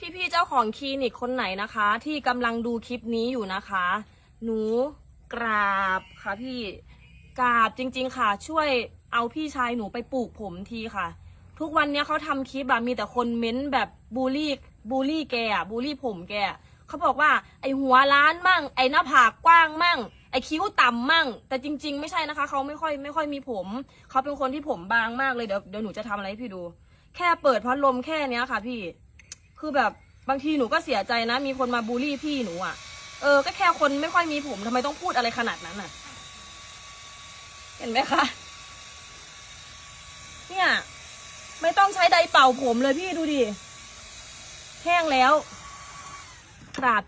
พี่ๆเจ้าของคลินิกคนไหนนะคะ ที่กำลังดูคลิปนี้อยู่นะคะ หนูกราบค่ะพี่กราบจริง ๆ ค่ะ ช่วยเอาพี่ชายหนูไปปลูกผมทีค่ะ ทุกวันเนี้ยเขาทำคลิปแบบมีแต่คนเม้นแบบบูลลี่บูลลี่แกอะบูลลี่ผมแกอะเขาบอกว่าไอหัวล้านมั่ง ไอหน้าผากกว้างมั่ง ไอคิ้วต่ำมั่ง แต่จริง ๆ ไม่ใช่นะคะเขาไม่ค่อยไม่ค่อยมีผม เขาเป็นคนที่ผมบางมากเลยเดี๋ยวเดี๋ยวหนูจะทำอะไรให้พี่ดู แค่เปิดพัดลมแค่เนี้ยค่ะ พี่ คือแบบบางทีหนูก็เสียใจนะ มีคนมาบูลลี่พี่หนูอะ เออ ก็แค่คนไม่ค่อยมีผมทำไมต้องพูดอะไรขนาดนั้นอะ เห็นไหมคะ เนี่ย ไม่ต้องใช้ไดร์เป่าผมเลยพี่ดูดิ แห้งแล้ว กราบ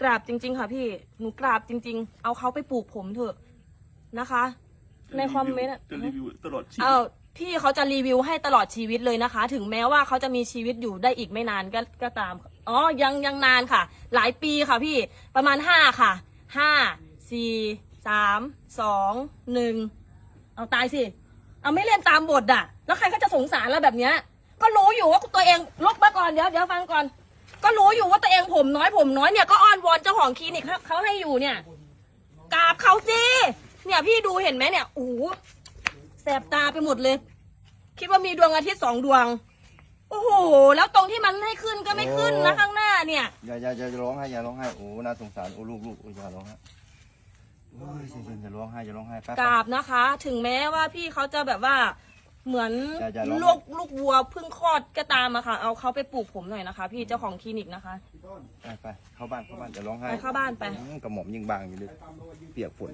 กราบจริง ๆ ค่ะพี่ หนูกราบจริง ๆ เอาเขาไปปลูกผมเถอะนะคะ ในคอมเมนต์อะจะรีวิวตลอดชีวิตเอา พี่เขาจะรีวิวให้ตลอดชีวิตเลยนะคะ ถึงแม้ว่าเขาจะมีชีวิตอยู่ได้อีกไม่นานก็ก็ตามอ๋อยังยังนานค่ะ หลายปีค่ะพี่ประมาณห้าค่ะห้าสี่สามสองหนึ่งเอาตายสิ เอาไม่เล่นตามบทอะ แล้วใครก็จะสงสารแล้วแบบเนี้ย ก็รู้อยู่ว่าตัวเองลบมาก่อนเดี๋ยวเดี๋ยวฟังก่อน ก็รู้อยู่ว่าตัวเองผมน้อยผมน้อยเนี่ยก็อ้อนวอนเจ้าของคลินิกเขาให้อยู่เนี่ยกราบเขาสิเนี่ยพี่ดูเห็นไหมเนี่ยโอ้ บตาไปหมดเลย คิดว่ามีดวงอาทิตย์สองดวง โอ้โห แล้วตรงที่มันให้ขึ้นก็ไม่ขึ้นนะข้างหน้าเนี่ย อย่าอย่าอย่าร้องไห้อย่าร้องไห้โอ้น่าสงสารโอ้ลูกลูกโอ้ยอย่าร้องไห้โอ้ยเย็นๆอย่าร้องไห้อย่าร้องไห้แป๊บ กราบนะคะ ถึงแม้ว่าพี่เขาจะแบบว่าเหมือนอย่าอย่าร้อง ลูกลูกวัวเพิ่งคลอดก็ตามอะค่ะ เอาเขาไปปลูกผมหน่อยนะคะ พี่เจ้าของคลินิกนะคะ ไปไปเข้าบ้านเข้าบ้านอย่าร้องไห้ไปเข้าบ้านไป อืมกระหม่อมยิงบางอยู่เลยเปียกฝน